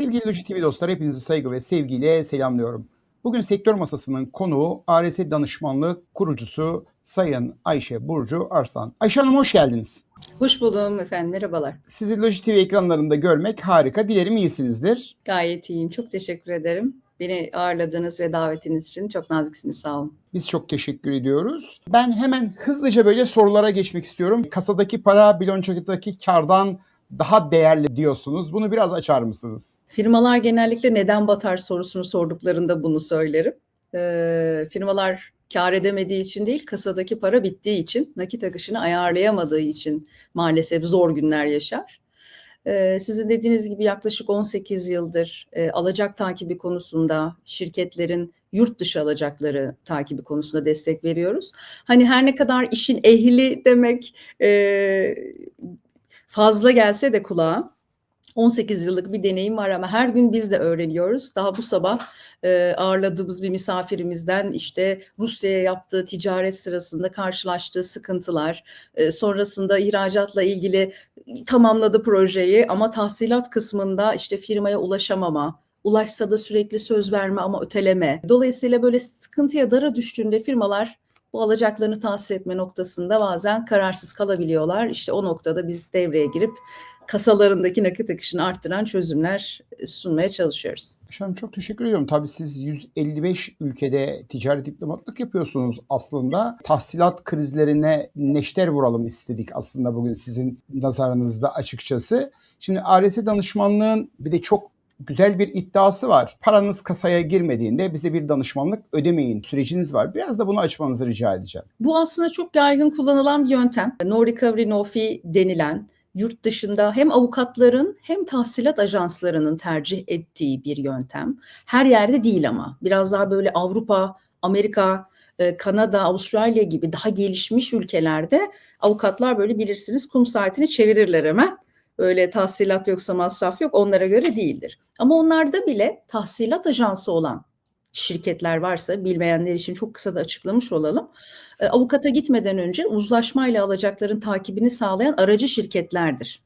Loji TV dostları hepinizi saygı ve sevgiyle selamlıyorum. Bugün sektör masasının konuğu ARS Danışmanlığı kurucusu Sayın Ayşe Burcu Arslan. Ayşe Hanım hoş geldiniz. Hoş buldum efendim. Merhabalar. Sizi Loji TV ekranlarında görmek harika. Dilerim iyisinizdir. Gayet iyiyim. Çok teşekkür ederim. Beni ağırladığınız ve davetiniz için çok naziksiniz. Sağ olun. Biz çok teşekkür ediyoruz. Ben hemen hızlıca böyle sorulara geçmek istiyorum. Kasadaki para bilançodaki kardan daha değerli diyorsunuz. Bunu biraz açar mısınız? Firmalar genellikle neden batar sorusunu sorduklarında bunu söylerim. Ee, firmalar kar edemediği için değil, kasadaki para bittiği için, nakit akışını ayarlayamadığı için maalesef zor günler yaşar. Ee, sizin dediğiniz gibi yaklaşık 18 yıldır e, alacak takibi konusunda şirketlerin yurt dışı alacakları takibi konusunda destek veriyoruz. Hani her ne kadar işin ehli demek e, fazla gelse de kulağa 18 yıllık bir deneyim var ama her gün biz de öğreniyoruz. Daha bu sabah e, ağırladığımız bir misafirimizden işte Rusya'ya yaptığı ticaret sırasında karşılaştığı sıkıntılar, e, sonrasında ihracatla ilgili tamamladı projeyi ama tahsilat kısmında işte firmaya ulaşamama, ulaşsa da sürekli söz verme ama öteleme. Dolayısıyla böyle sıkıntıya dara düştüğünde firmalar bu alacaklarını tahsil etme noktasında bazen kararsız kalabiliyorlar. İşte o noktada biz devreye girip kasalarındaki nakit akışını arttıran çözümler sunmaya çalışıyoruz. Efendim çok teşekkür ediyorum. Tabii siz 155 ülkede ticari diplomatlık yapıyorsunuz aslında. Tahsilat krizlerine neşter vuralım istedik aslında bugün sizin nazarınızda açıkçası. Şimdi ARS danışmanlığın bir de çok güzel bir iddiası var. Paranız kasaya girmediğinde bize bir danışmanlık ödemeyin süreciniz var. Biraz da bunu açmanızı rica edeceğim. Bu aslında çok yaygın kullanılan bir yöntem. No recovery no fee denilen yurt dışında hem avukatların hem tahsilat ajanslarının tercih ettiği bir yöntem. Her yerde değil ama. Biraz daha böyle Avrupa, Amerika, e, Kanada, Avustralya gibi daha gelişmiş ülkelerde avukatlar böyle bilirsiniz kum saatini çevirirler hemen. Öyle tahsilat yoksa masraf yok onlara göre değildir. Ama onlarda bile tahsilat ajansı olan şirketler varsa bilmeyenler için çok kısa da açıklamış olalım. E, avukata gitmeden önce uzlaşmayla alacakların takibini sağlayan aracı şirketlerdir.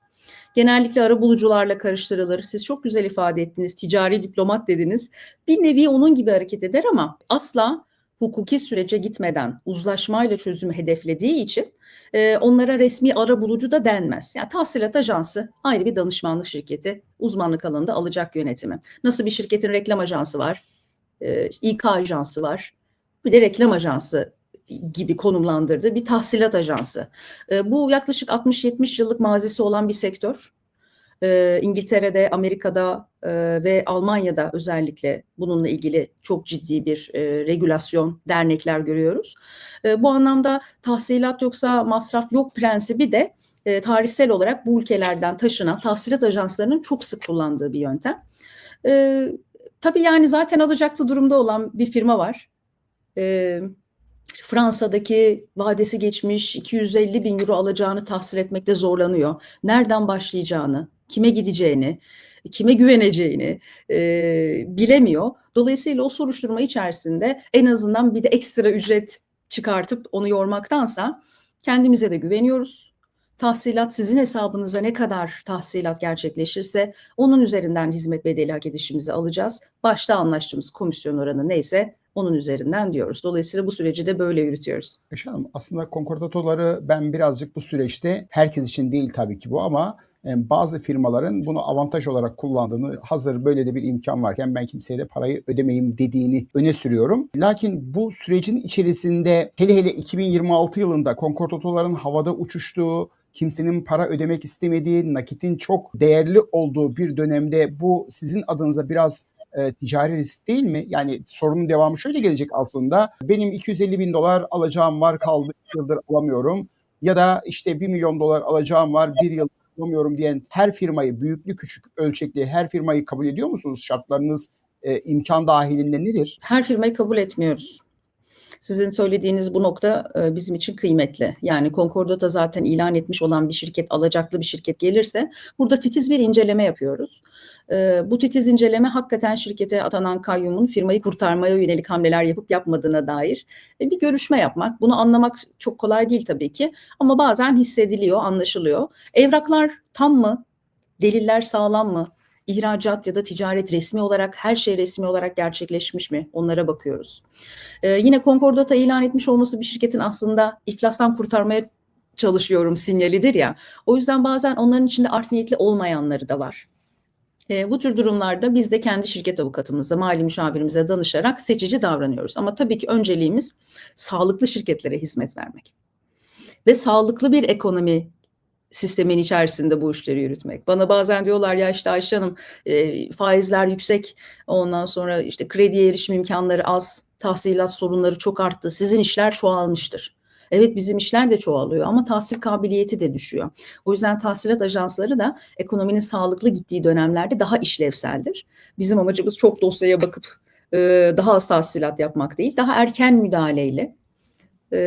Genellikle ara bulucularla karıştırılır. Siz çok güzel ifade ettiniz. Ticari diplomat dediniz. Bir nevi onun gibi hareket eder ama asla hukuki sürece gitmeden uzlaşmayla çözümü hedeflediği için e, onlara resmi ara bulucu da denmez. Yani tahsilat ajansı ayrı bir danışmanlık şirketi, uzmanlık alanında alacak yönetimi. Nasıl bir şirketin reklam ajansı var, e, İK ajansı var, bir de reklam ajansı gibi konumlandırdığı bir tahsilat ajansı. E, bu yaklaşık 60-70 yıllık mazisi olan bir sektör. E, İngiltere'de, Amerika'da e, ve Almanya'da özellikle bununla ilgili çok ciddi bir e, regülasyon, dernekler görüyoruz. E, bu anlamda tahsilat yoksa masraf yok prensibi de e, tarihsel olarak bu ülkelerden taşınan tahsilat ajanslarının çok sık kullandığı bir yöntem. E, tabii yani zaten alacaklı durumda olan bir firma var. E, Fransa'daki vadesi geçmiş 250 bin euro alacağını tahsil etmekte zorlanıyor. Nereden başlayacağını, kime gideceğini, kime güveneceğini e, bilemiyor. Dolayısıyla o soruşturma içerisinde en azından bir de ekstra ücret çıkartıp onu yormaktansa kendimize de güveniyoruz. Tahsilat sizin hesabınıza ne kadar tahsilat gerçekleşirse onun üzerinden hizmet bedeli hak edişimizi alacağız. Başta anlaştığımız komisyon oranı neyse onun üzerinden diyoruz. Dolayısıyla bu süreci de böyle yürütüyoruz. Hanım aslında konkordatoları ben birazcık bu süreçte herkes için değil tabii ki bu ama bazı firmaların bunu avantaj olarak kullandığını hazır böyle de bir imkan varken ben kimseye de parayı ödemeyim dediğini öne sürüyorum. Lakin bu sürecin içerisinde hele hele 2026 yılında konkordatoların havada uçuştuğu kimsenin para ödemek istemediği, nakitin çok değerli olduğu bir dönemde bu sizin adınıza biraz e, ticari risk değil mi? Yani sorunun devamı şöyle gelecek aslında. Benim 250 bin dolar alacağım var kaldı yıldır alamıyorum. Ya da işte 1 milyon dolar alacağım var bir yıl alamıyorum diyen her firmayı büyüklü küçük ölçekli her firmayı kabul ediyor musunuz? Şartlarınız e, imkan dahilinde nedir? Her firmayı kabul etmiyoruz. Sizin söylediğiniz bu nokta e, bizim için kıymetli. Yani Concordata zaten ilan etmiş olan bir şirket, alacaklı bir şirket gelirse burada titiz bir inceleme yapıyoruz. E, bu titiz inceleme hakikaten şirkete atanan kayyumun firmayı kurtarmaya yönelik hamleler yapıp yapmadığına dair e, bir görüşme yapmak. Bunu anlamak çok kolay değil tabii ki ama bazen hissediliyor, anlaşılıyor. Evraklar tam mı? Deliller sağlam mı? İhracat ya da ticaret resmi olarak her şey resmi olarak gerçekleşmiş mi? Onlara bakıyoruz. Ee, yine konkordata ilan etmiş olması bir şirketin aslında iflastan kurtarmaya çalışıyorum sinyalidir ya. O yüzden bazen onların içinde art niyetli olmayanları da var. E, bu tür durumlarda biz de kendi şirket avukatımıza, mali müşavirimize danışarak seçici davranıyoruz. Ama tabii ki önceliğimiz sağlıklı şirketlere hizmet vermek. Ve sağlıklı bir ekonomi sistemin içerisinde bu işleri yürütmek. Bana bazen diyorlar ya işte Ayşe Hanım e, faizler yüksek, ondan sonra işte krediye erişim imkanları az, tahsilat sorunları çok arttı, sizin işler çoğalmıştır. Evet bizim işler de çoğalıyor ama tahsil kabiliyeti de düşüyor. O yüzden tahsilat ajansları da ekonominin sağlıklı gittiği dönemlerde daha işlevseldir. Bizim amacımız çok dosyaya bakıp e, daha az tahsilat yapmak değil, daha erken müdahaleyle e,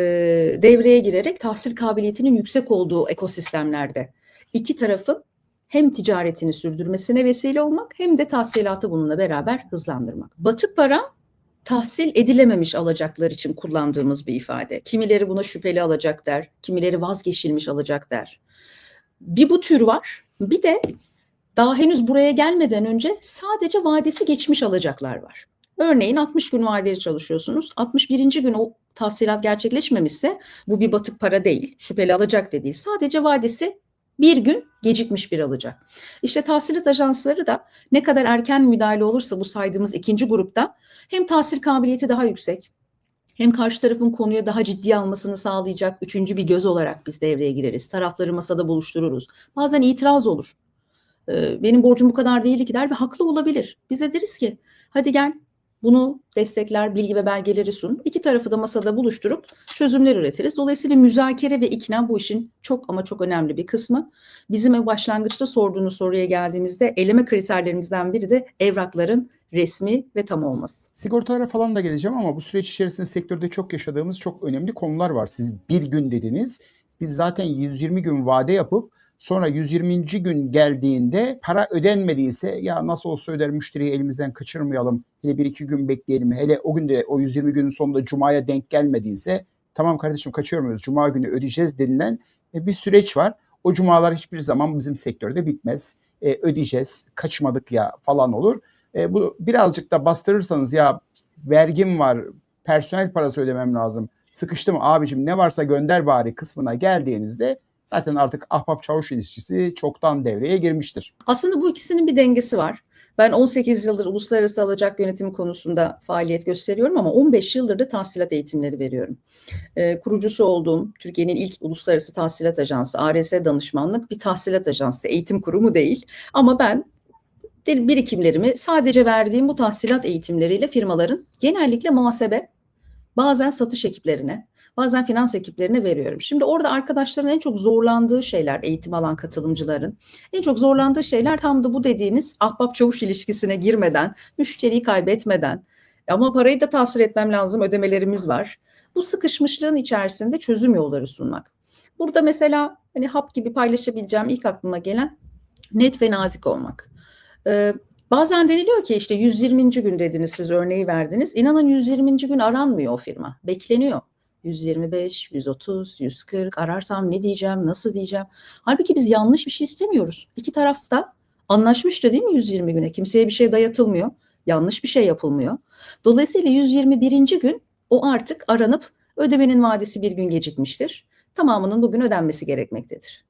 devreye girerek tahsil kabiliyetinin yüksek olduğu ekosistemlerde iki tarafın hem ticaretini sürdürmesine vesile olmak hem de tahsilatı bununla beraber hızlandırmak. Batık para tahsil edilememiş alacaklar için kullandığımız bir ifade. Kimileri buna şüpheli alacak der, kimileri vazgeçilmiş alacak der. Bir bu tür var. Bir de daha henüz buraya gelmeden önce sadece vadesi geçmiş alacaklar var. Örneğin 60 gün vadeli çalışıyorsunuz. 61. gün o tahsilat gerçekleşmemişse bu bir batık para değil, şüpheli alacak da değil. Sadece vadesi bir gün gecikmiş bir alacak. İşte tahsilat ajansları da ne kadar erken müdahale olursa bu saydığımız ikinci grupta hem tahsil kabiliyeti daha yüksek hem karşı tarafın konuya daha ciddi almasını sağlayacak üçüncü bir göz olarak biz devreye gireriz. Tarafları masada buluştururuz. Bazen itiraz olur. Ee, benim borcum bu kadar değildi ki der ve haklı olabilir. Bize deriz ki hadi gel bunu destekler, bilgi ve belgeleri sun. İki tarafı da masada buluşturup çözümler üretiriz. Dolayısıyla müzakere ve ikna bu işin çok ama çok önemli bir kısmı. Bizim başlangıçta sorduğunuz soruya geldiğimizde eleme kriterlerimizden biri de evrakların resmi ve tam olması. Sigortalara falan da geleceğim ama bu süreç içerisinde sektörde çok yaşadığımız çok önemli konular var. Siz bir gün dediniz. Biz zaten 120 gün vade yapıp sonra 120. gün geldiğinde para ödenmediyse ya nasıl olsa öder müşteriyi elimizden kaçırmayalım. Hele bir iki gün bekleyelim. Hele o günde o 120 günün sonunda cumaya denk gelmediyse tamam kardeşim kaçırmıyoruz. Cuma günü ödeyeceğiz denilen bir süreç var. O cumalar hiçbir zaman bizim sektörde bitmez. E, ödeyeceğiz, kaçmadık ya falan olur. E, bu birazcık da bastırırsanız ya vergim var, personel parası ödemem lazım. Sıkıştım abicim ne varsa gönder bari kısmına geldiğinizde zaten artık ahbap çavuş ilişkisi çoktan devreye girmiştir. Aslında bu ikisinin bir dengesi var. Ben 18 yıldır uluslararası alacak yönetimi konusunda faaliyet gösteriyorum ama 15 yıldır da tahsilat eğitimleri veriyorum. Ee, kurucusu olduğum Türkiye'nin ilk uluslararası tahsilat ajansı ARS danışmanlık bir tahsilat ajansı, eğitim kurumu değil. Ama ben birikimlerimi sadece verdiğim bu tahsilat eğitimleriyle firmaların genellikle muhasebe, bazen satış ekiplerine, bazen finans ekiplerine veriyorum. Şimdi orada arkadaşların en çok zorlandığı şeyler, eğitim alan katılımcıların en çok zorlandığı şeyler tam da bu dediğiniz ahbap çavuş ilişkisine girmeden, müşteriyi kaybetmeden ama parayı da tahsil etmem lazım, ödemelerimiz var. Bu sıkışmışlığın içerisinde çözüm yolları sunmak. Burada mesela hani hap gibi paylaşabileceğim ilk aklıma gelen net ve nazik olmak. Ee, bazen deniliyor ki işte 120. gün dediniz siz örneği verdiniz. İnanın 120. gün aranmıyor o firma. Bekleniyor. 125, 130, 140 ararsam ne diyeceğim, nasıl diyeceğim. Halbuki biz yanlış bir şey istemiyoruz. İki taraf da anlaşmıştı değil mi 120 güne? Kimseye bir şey dayatılmıyor. Yanlış bir şey yapılmıyor. Dolayısıyla 121. gün o artık aranıp ödemenin vadesi bir gün gecikmiştir. Tamamının bugün ödenmesi gerekmektedir.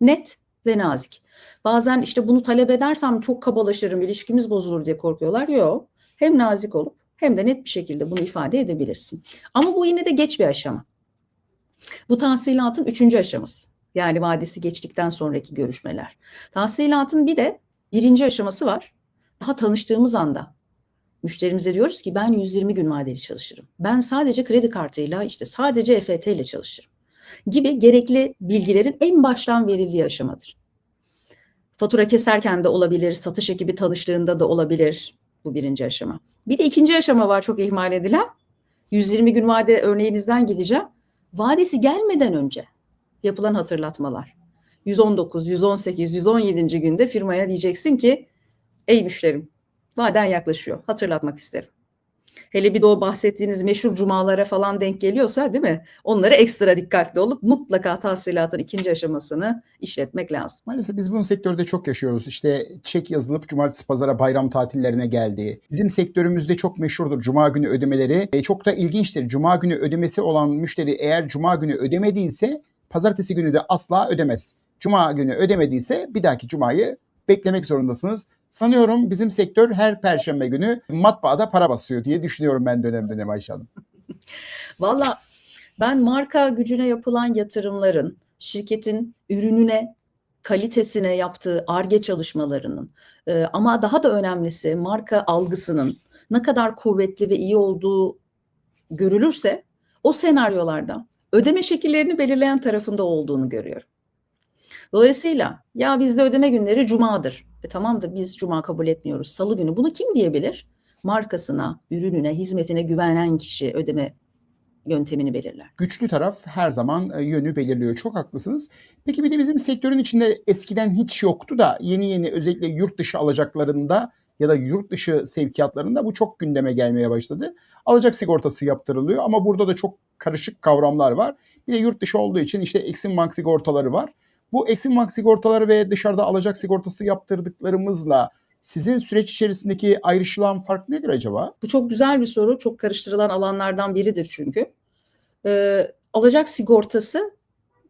Net ve nazik. Bazen işte bunu talep edersem çok kabalaşırım, ilişkimiz bozulur diye korkuyorlar. Yok. Hem nazik olup hem de net bir şekilde bunu ifade edebilirsin. Ama bu yine de geç bir aşama. Bu tahsilatın üçüncü aşaması. Yani vadesi geçtikten sonraki görüşmeler. Tahsilatın bir de birinci aşaması var. Daha tanıştığımız anda müşterimize diyoruz ki ben 120 gün vadeli çalışırım. Ben sadece kredi kartıyla işte sadece EFT ile çalışırım gibi gerekli bilgilerin en baştan verildiği aşamadır. Fatura keserken de olabilir, satış ekibi tanıştığında da olabilir bu birinci aşama. Bir de ikinci aşama var çok ihmal edilen. 120 gün vade örneğinizden gideceğim. Vadesi gelmeden önce yapılan hatırlatmalar. 119, 118, 117. günde firmaya diyeceksin ki ey müşterim vaden yaklaşıyor hatırlatmak isterim. Hele bir de o bahsettiğiniz meşhur cumalara falan denk geliyorsa değil mi? Onlara ekstra dikkatli olup mutlaka tahsilatın ikinci aşamasını işletmek lazım. Maalesef biz bunu sektörde çok yaşıyoruz. İşte çek yazılıp cumartesi pazara bayram tatillerine geldi. Bizim sektörümüzde çok meşhurdur cuma günü ödemeleri. E, çok da ilginçtir. Cuma günü ödemesi olan müşteri eğer cuma günü ödemediyse pazartesi günü de asla ödemez. Cuma günü ödemediyse bir dahaki cumayı beklemek zorundasınız. Sanıyorum bizim sektör her perşembe günü matbaada para basıyor diye düşünüyorum ben dönem dönem Ayşe Hanım. Valla ben marka gücüne yapılan yatırımların, şirketin ürününe, kalitesine yaptığı ARGE çalışmalarının e, ama daha da önemlisi marka algısının ne kadar kuvvetli ve iyi olduğu görülürse o senaryolarda ödeme şekillerini belirleyen tarafında olduğunu görüyorum. Dolayısıyla ya bizde ödeme günleri cumadır. E tamam da biz cuma kabul etmiyoruz. Salı günü bunu kim diyebilir? Markasına, ürününe, hizmetine güvenen kişi ödeme yöntemini belirler. Güçlü taraf her zaman e, yönü belirliyor. Çok haklısınız. Peki bir de bizim sektörün içinde eskiden hiç yoktu da yeni yeni özellikle yurt dışı alacaklarında ya da yurt dışı sevkiyatlarında bu çok gündeme gelmeye başladı. Alacak sigortası yaptırılıyor ama burada da çok karışık kavramlar var. Bir de yurt dışı olduğu için işte Exim Bank sigortaları var. Bu Exim Bank sigortaları ve dışarıda alacak sigortası yaptırdıklarımızla sizin süreç içerisindeki ayrışılan fark nedir acaba? Bu çok güzel bir soru. Çok karıştırılan alanlardan biridir çünkü. Ee, alacak sigortası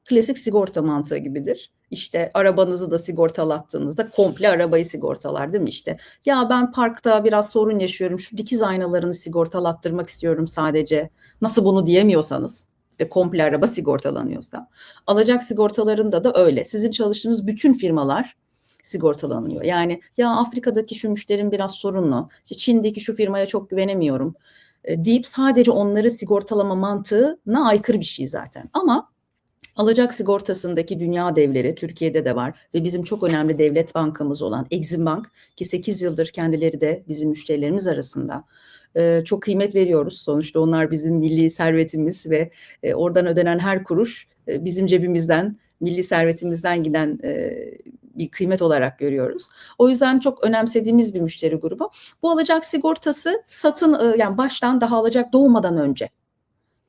klasik sigorta mantığı gibidir. İşte arabanızı da sigortalattığınızda komple arabayı sigortalar değil mi işte? Ya ben parkta biraz sorun yaşıyorum. Şu dikiz aynalarını sigortalattırmak istiyorum sadece. Nasıl bunu diyemiyorsanız ve komple araba sigortalanıyorsa. Alacak sigortalarında da öyle. Sizin çalıştığınız bütün firmalar sigortalanıyor. Yani ya Afrika'daki şu müşterim biraz sorunlu. İşte Çin'deki şu firmaya çok güvenemiyorum e, deyip sadece onları sigortalama mantığına aykırı bir şey zaten. Ama alacak sigortasındaki dünya devleri Türkiye'de de var ve bizim çok önemli devlet bankamız olan Exim Bank ki 8 yıldır kendileri de bizim müşterilerimiz arasında e, çok kıymet veriyoruz. Sonuçta onlar bizim milli servetimiz ve e, oradan ödenen her kuruş e, bizim cebimizden, milli servetimizden giden e, bir kıymet olarak görüyoruz. O yüzden çok önemsediğimiz bir müşteri grubu. Bu alacak sigortası satın yani baştan daha alacak doğmadan önce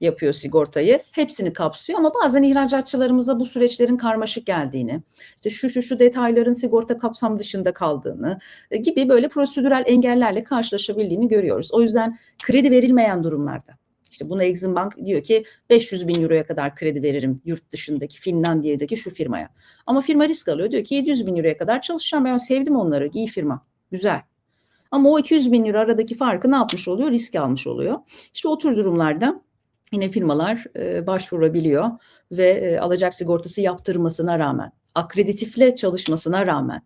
yapıyor sigortayı. Hepsini kapsıyor ama bazen ihracatçılarımıza bu süreçlerin karmaşık geldiğini, işte şu şu şu detayların sigorta kapsam dışında kaldığını e, gibi böyle prosedürel engellerle karşılaşabildiğini görüyoruz. O yüzden kredi verilmeyen durumlarda işte buna Exim Bank diyor ki 500 bin euroya kadar kredi veririm yurt dışındaki Finlandiya'daki şu firmaya. Ama firma risk alıyor diyor ki 700 bin euroya kadar çalışacağım ben sevdim onları iyi firma güzel. Ama o 200 bin euro aradaki farkı ne yapmış oluyor? Risk almış oluyor. İşte o tür durumlarda yine firmalar e, başvurabiliyor ve e, alacak sigortası yaptırmasına rağmen, akreditifle çalışmasına rağmen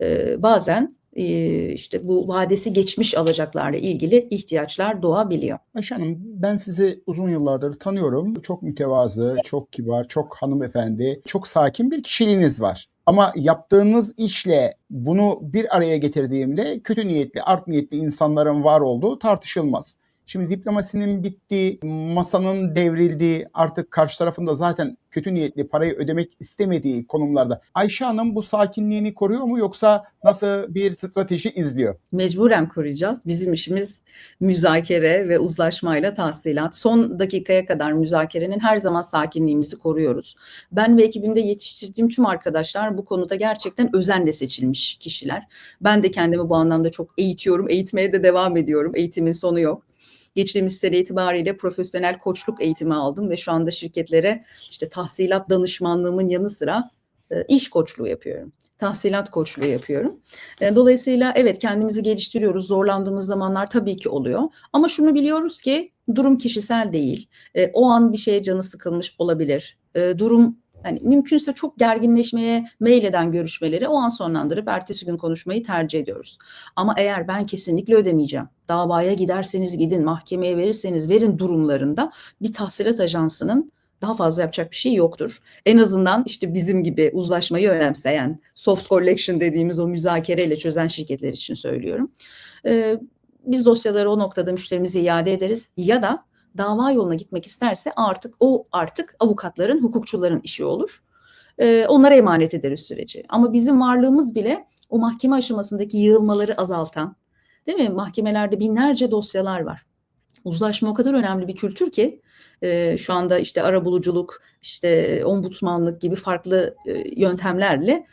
e, bazen e, işte bu vadesi geçmiş alacaklarla ilgili ihtiyaçlar doğabiliyor. Ayşe Hanım ben sizi uzun yıllardır tanıyorum. Çok mütevazı, çok kibar, çok hanımefendi, çok sakin bir kişiliğiniz var. Ama yaptığınız işle bunu bir araya getirdiğimde kötü niyetli, art niyetli insanların var olduğu tartışılmaz. Şimdi diplomasinin bittiği, masanın devrildiği, artık karşı tarafında zaten kötü niyetli parayı ödemek istemediği konumlarda Ayşe Hanım bu sakinliğini koruyor mu yoksa nasıl bir strateji izliyor? Mecburen koruyacağız. Bizim işimiz müzakere ve uzlaşmayla tahsilat. Son dakikaya kadar müzakerenin her zaman sakinliğimizi koruyoruz. Ben ve ekibimde yetiştirdiğim tüm arkadaşlar bu konuda gerçekten özenle seçilmiş kişiler. Ben de kendimi bu anlamda çok eğitiyorum. Eğitmeye de devam ediyorum. Eğitimin sonu yok. Geçtiğimiz sene itibariyle profesyonel koçluk eğitimi aldım ve şu anda şirketlere işte tahsilat danışmanlığımın yanı sıra e, iş koçluğu yapıyorum. Tahsilat koçluğu yapıyorum. E, Dolayısıyla evet kendimizi geliştiriyoruz. Zorlandığımız zamanlar tabii ki oluyor. Ama şunu biliyoruz ki durum kişisel değil. E, O an bir şeye canı sıkılmış olabilir. Durum yani mümkünse çok gerginleşmeye meyleden görüşmeleri o an sonlandırıp ertesi gün konuşmayı tercih ediyoruz. Ama eğer ben kesinlikle ödemeyeceğim, davaya giderseniz gidin, mahkemeye verirseniz verin durumlarında bir tahsilat ajansının daha fazla yapacak bir şey yoktur. En azından işte bizim gibi uzlaşmayı önemseyen, soft collection dediğimiz o müzakereyle çözen şirketler için söylüyorum. Ee, biz dosyaları o noktada müşterimize iade ederiz ya da dava yoluna gitmek isterse artık o artık avukatların, hukukçuların işi olur. Ee, onlara emanet ederiz süreci. Ama bizim varlığımız bile o mahkeme aşamasındaki yığılmaları azaltan, değil mi? Mahkemelerde binlerce dosyalar var. Uzlaşma o kadar önemli bir kültür ki e, şu anda işte arabuluculuk, işte ombudsmanlık gibi farklı e, yöntemlerle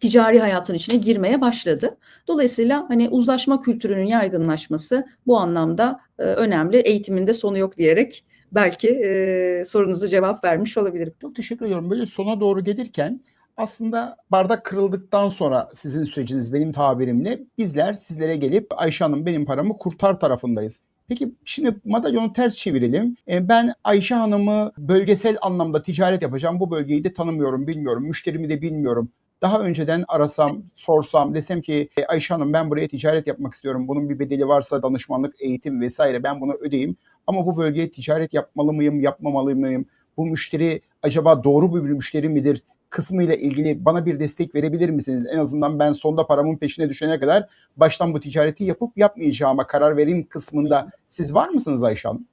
ticari hayatın içine girmeye başladı. Dolayısıyla hani uzlaşma kültürünün yaygınlaşması bu anlamda e, önemli. Eğitiminde sonu yok diyerek belki e, sorunuza cevap vermiş olabilirim. Çok teşekkür ediyorum. Böyle sona doğru gelirken aslında bardak kırıldıktan sonra sizin süreciniz benim tabirimle bizler sizlere gelip Ayşe Hanım benim paramı kurtar tarafındayız. Peki şimdi madalyonu ters çevirelim. E, Ben Ayşe Hanım'ı bölgesel anlamda ticaret yapacağım. Bu bölgeyi de tanımıyorum, bilmiyorum. Müşterimi de bilmiyorum. Daha önceden arasam, sorsam, desem ki "E, Ayşe Hanım ben buraya ticaret yapmak istiyorum. Bunun bir bedeli varsa danışmanlık, eğitim vesaire ben bunu ödeyeyim. Ama bu bölgeye ticaret yapmalı mıyım, yapmamalı mıyım? Bu müşteri acaba doğru bir müşteri midir? kısmıyla ilgili bana bir destek verebilir misiniz? En azından ben sonda paramın peşine düşene kadar baştan bu ticareti yapıp yapmayacağıma karar vereyim kısmında siz var mısınız Ayşe Hanım?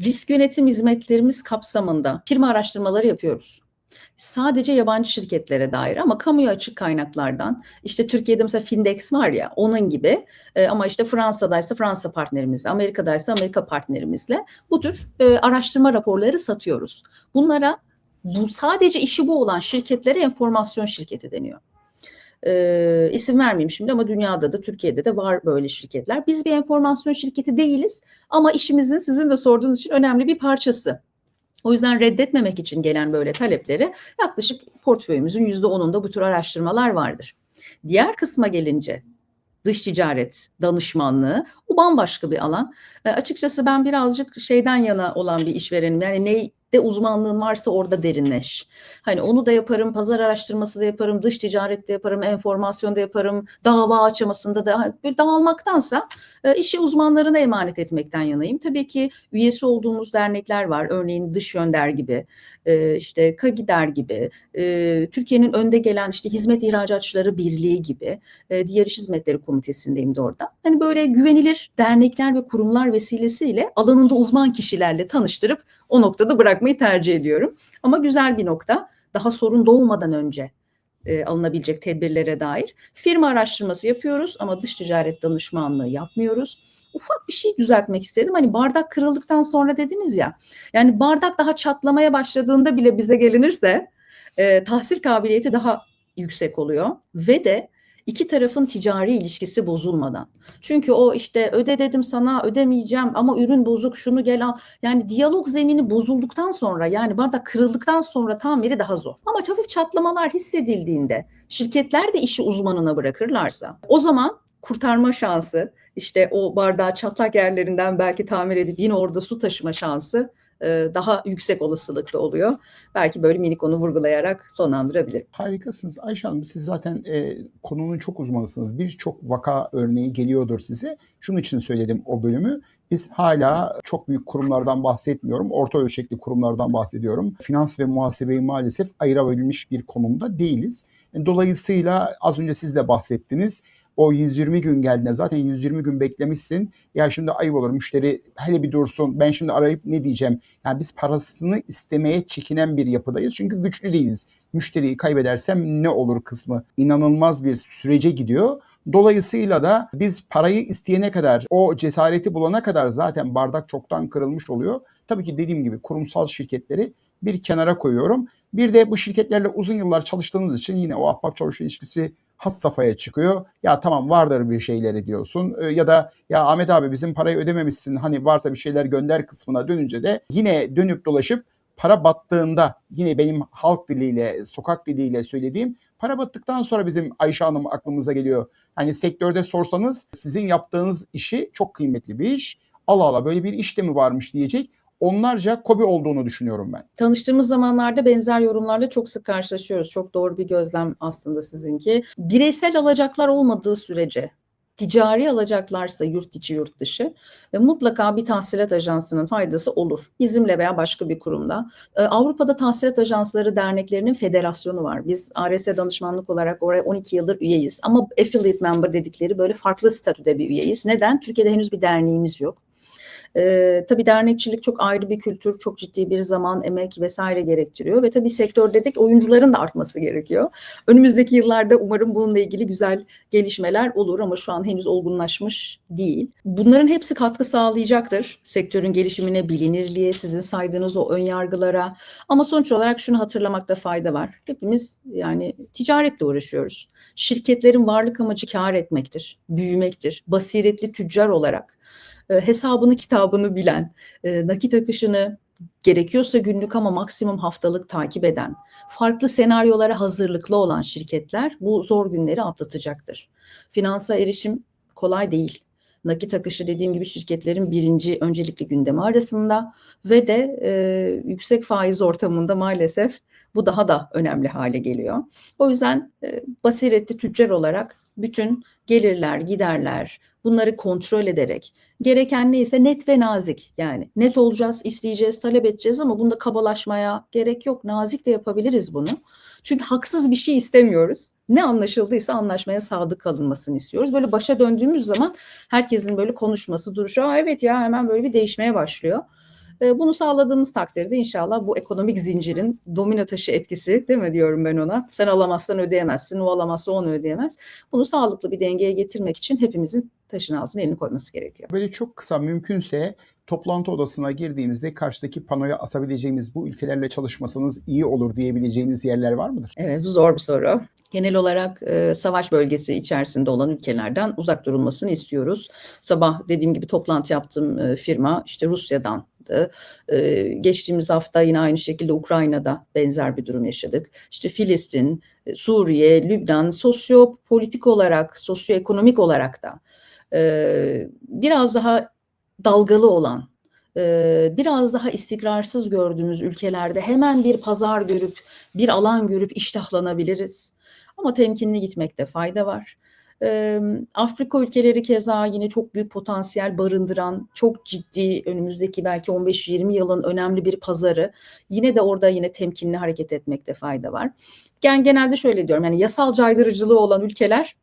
Risk yönetim hizmetlerimiz kapsamında firma araştırmaları yapıyoruz. Sadece yabancı şirketlere dair ama kamuya açık kaynaklardan işte Türkiye'de mesela Findex var ya onun gibi e, ama işte Fransa'daysa Fransa partnerimizle, Amerika'daysa Amerika partnerimizle bu tür e, araştırma raporları satıyoruz. Bunlara bu sadece işi bu olan şirketlere enformasyon şirketi deniyor. E, isim vermeyeyim şimdi ama dünyada da Türkiye'de de var böyle şirketler. Biz bir enformasyon şirketi değiliz ama işimizin sizin de sorduğunuz için önemli bir parçası. O yüzden reddetmemek için gelen böyle talepleri yaklaşık portföyümüzün %10'unda bu tür araştırmalar vardır. Diğer kısma gelince dış ticaret danışmanlığı o bambaşka bir alan. E, açıkçası ben birazcık şeyden yana olan bir işverenim. Yani neyde uzmanlığın varsa orada derinleş. Hani onu da yaparım, pazar araştırması da yaparım, dış ticaret de yaparım, enformasyon da yaparım, dava açamasında da böyle dağılmaktansa e, işi uzmanlarına emanet etmekten yanayım. Tabii ki üyesi olduğumuz dernekler var. Örneğin Dış Yönder gibi, e, işte Kagider gibi, e, Türkiye'nin önde gelen işte Hizmet İhracatçıları Birliği gibi, Diğer İş Hizmetleri Komitesi'ndeyim de orada. Hani böyle güvenilir dernekler ve kurumlar vesilesiyle alanında uzman kişilerle tanıştırıp o noktada bırakmayı tercih ediyorum. Ama güzel bir nokta. Daha sorun doğmadan önce e, alınabilecek tedbirlere dair firma araştırması yapıyoruz ama dış ticaret danışmanlığı yapmıyoruz. Ufak bir şey düzeltmek istedim. Hani bardak kırıldıktan sonra dediniz ya. Yani bardak daha çatlamaya başladığında bile bize gelinirse e, tahsil kabiliyeti daha yüksek oluyor ve de iki tarafın ticari ilişkisi bozulmadan. Çünkü o işte öde dedim sana ödemeyeceğim ama ürün bozuk şunu gel al. Yani diyalog zemini bozulduktan sonra yani bardak kırıldıktan sonra tamiri daha zor. Ama hafif çatlamalar hissedildiğinde şirketler de işi uzmanına bırakırlarsa o zaman kurtarma şansı işte o bardağı çatlak yerlerinden belki tamir edip yine orada su taşıma şansı e, daha yüksek olasılıkta oluyor. Belki böyle minik onu vurgulayarak sonlandırabilirim. Harikasınız. Ayşe Hanım siz zaten e, konunun çok uzmanısınız. Birçok vaka örneği geliyordur size. Şunun için söyledim o bölümü. Biz hala çok büyük kurumlardan bahsetmiyorum. Orta ölçekli kurumlardan bahsediyorum. Finans ve muhasebeyi maalesef ayırabilmiş bir konumda değiliz. Dolayısıyla az önce siz de bahsettiniz. O 120 gün geldiğinde zaten 120 gün beklemişsin. Ya şimdi ayıp olur müşteri hele bir dursun ben şimdi arayıp ne diyeceğim. Yani biz parasını istemeye çekinen bir yapıdayız. Çünkü güçlü değiliz. Müşteriyi kaybedersem ne olur kısmı inanılmaz bir sürece gidiyor. Dolayısıyla da biz parayı isteyene kadar, o cesareti bulana kadar zaten bardak çoktan kırılmış oluyor. Tabii ki dediğim gibi kurumsal şirketleri bir kenara koyuyorum. Bir de bu şirketlerle uzun yıllar çalıştığınız için yine o ahbap çavuş ilişkisi has safhaya çıkıyor. Ya tamam vardır bir şeyleri diyorsun Ee, ya da ya Ahmet abi bizim parayı ödememişsin hani varsa bir şeyler gönder kısmına dönünce de yine dönüp dolaşıp para battığında yine benim halk diliyle, sokak diliyle söylediğim para battıktan sonra bizim Ayşe Hanım aklımıza geliyor. Hani sektörde sorsanız sizin yaptığınız işi çok kıymetli bir iş. Allah Allah böyle bir iş de mi varmış diyecek onlarca kobi olduğunu düşünüyorum ben. Tanıştığımız zamanlarda benzer yorumlarla çok sık karşılaşıyoruz. Çok doğru bir gözlem aslında sizinki. Bireysel alacaklar olmadığı sürece ticari alacaklarsa yurt içi yurt dışı ve mutlaka bir tahsilat ajansının faydası olur. Bizimle veya başka bir kurumda. Ee, Avrupa'da tahsilat ajansları derneklerinin federasyonu var. Biz ARS danışmanlık olarak oraya 12 yıldır üyeyiz. Ama affiliate member dedikleri böyle farklı statüde bir üyeyiz. Neden? Türkiye'de henüz bir derneğimiz yok. Ee, tabii dernekçilik çok ayrı bir kültür, çok ciddi bir zaman, emek vesaire gerektiriyor ve tabii sektör dedik oyuncuların da artması gerekiyor. Önümüzdeki yıllarda umarım bununla ilgili güzel gelişmeler olur ama şu an henüz olgunlaşmış değil. Bunların hepsi katkı sağlayacaktır sektörün gelişimine, bilinirliğe, sizin saydığınız o ön yargılara. Ama sonuç olarak şunu hatırlamakta fayda var. Hepimiz yani ticaretle uğraşıyoruz. Şirketlerin varlık amacı kar etmektir, büyümektir. Basiretli tüccar olarak e, hesabını kitabını bilen, e, nakit akışını gerekiyorsa günlük ama maksimum haftalık takip eden, farklı senaryolara hazırlıklı olan şirketler bu zor günleri atlatacaktır. Finansa erişim kolay değil. Nakit akışı dediğim gibi şirketlerin birinci öncelikli gündemi arasında ve de e, yüksek faiz ortamında maalesef bu daha da önemli hale geliyor. O yüzden e, basiretli tüccar olarak bütün gelirler, giderler bunları kontrol ederek gereken neyse net ve nazik yani net olacağız, isteyeceğiz, talep edeceğiz ama bunda kabalaşmaya gerek yok. Nazik de yapabiliriz bunu. Çünkü haksız bir şey istemiyoruz. Ne anlaşıldıysa anlaşmaya sadık kalınmasını istiyoruz. Böyle başa döndüğümüz zaman herkesin böyle konuşması, duruşu, Aa, evet ya hemen böyle bir değişmeye başlıyor. E, Bunu sağladığımız takdirde inşallah bu ekonomik zincirin domino taşı etkisi değil mi diyorum ben ona. Sen alamazsan ödeyemezsin, o alamazsa onu ödeyemez. Bunu sağlıklı bir dengeye getirmek için hepimizin taşın altına elini koyması gerekiyor. Böyle çok kısa mümkünse toplantı odasına girdiğimizde karşıdaki panoya asabileceğimiz bu ülkelerle çalışmasanız iyi olur diyebileceğiniz yerler var mıdır? Evet bu zor bir soru. Genel olarak e, savaş bölgesi içerisinde olan ülkelerden uzak durulmasını istiyoruz. Sabah dediğim gibi toplantı yaptığım e, firma işte Rusya'dan e, geçtiğimiz hafta yine aynı şekilde Ukrayna'da benzer bir durum yaşadık. İşte Filistin, e, Suriye, Lübnan sosyopolitik olarak, sosyoekonomik olarak da e, biraz daha dalgalı olan, e, biraz daha istikrarsız gördüğümüz ülkelerde hemen bir pazar görüp, bir alan görüp iştahlanabiliriz. Ama temkinli gitmekte fayda var. Ee, Afrika ülkeleri keza yine çok büyük potansiyel barındıran, çok ciddi önümüzdeki belki 15-20 yılın önemli bir pazarı. Yine de orada yine temkinli hareket etmekte fayda var. Yani genelde şöyle diyorum yani yasal caydırıcılığı olan ülkeler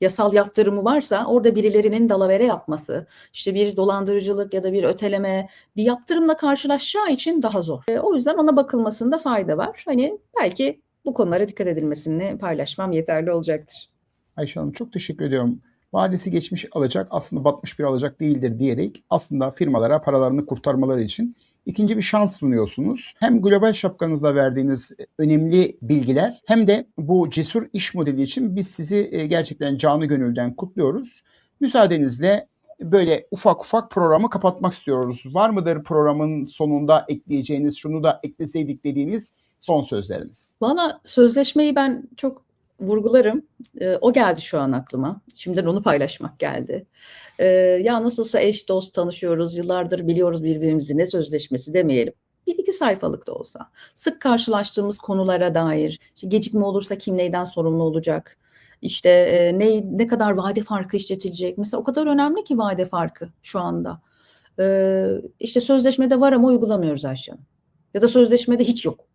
yasal yaptırımı varsa orada birilerinin dalavere yapması, işte bir dolandırıcılık ya da bir öteleme bir yaptırımla karşılaşacağı için daha zor. E, o yüzden ona bakılmasında fayda var. Hani belki bu konulara dikkat edilmesini paylaşmam yeterli olacaktır. Ayşe Hanım çok teşekkür ediyorum. Vadesi geçmiş alacak aslında batmış bir alacak değildir diyerek aslında firmalara paralarını kurtarmaları için ikinci bir şans sunuyorsunuz. Hem global şapkanızla verdiğiniz önemli bilgiler hem de bu cesur iş modeli için biz sizi e, gerçekten canı gönülden kutluyoruz. Müsaadenizle böyle ufak ufak programı kapatmak istiyoruz. Var mıdır programın sonunda ekleyeceğiniz, şunu da ekleseydik dediğiniz son sözleriniz? Valla sözleşmeyi ben çok vurgularım. E, o geldi şu an aklıma. Şimdiden onu paylaşmak geldi. E, ya nasılsa eş dost tanışıyoruz, yıllardır biliyoruz birbirimizi ne sözleşmesi demeyelim. Bir iki sayfalık da olsa. Sık karşılaştığımız konulara dair, işte gecikme olursa kim neyden sorumlu olacak? İşte e, ne ne kadar vade farkı işletilecek? Mesela o kadar önemli ki vade farkı şu anda. E, işte sözleşmede var ama uygulamıyoruz Ayşe. Ya da sözleşmede hiç yok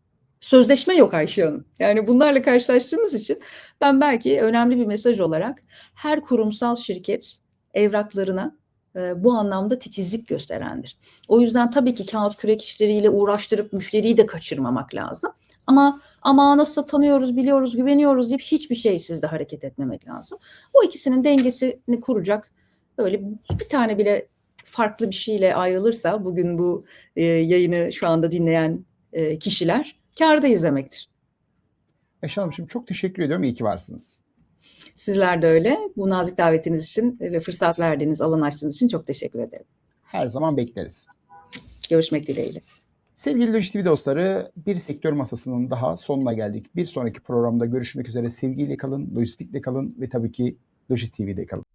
sözleşme yok Ayşe Hanım. Yani bunlarla karşılaştığımız için ben belki önemli bir mesaj olarak her kurumsal şirket evraklarına e, bu anlamda titizlik gösterendir. O yüzden tabii ki kağıt kürek işleriyle uğraştırıp müşteriyi de kaçırmamak lazım. Ama ama nasıl tanıyoruz, biliyoruz, güveniyoruz deyip hiçbir şeysiz de hareket etmemek lazım. O ikisinin dengesini kuracak böyle bir tane bile farklı bir şeyle ayrılırsa bugün bu e, yayını şu anda dinleyen e, kişiler kârdayız demektir. Eşe Hanım şimdi çok teşekkür ediyorum. İyi ki varsınız. Sizler de öyle. Bu nazik davetiniz için ve fırsat verdiğiniz, alan açtığınız için çok teşekkür ederim. Her zaman bekleriz. Görüşmek dileğiyle. Sevgili Loji TV dostları, bir sektör masasının daha sonuna geldik. Bir sonraki programda görüşmek üzere. Sevgiyle kalın, lojistikle kalın ve tabii ki Loji TV'de kalın.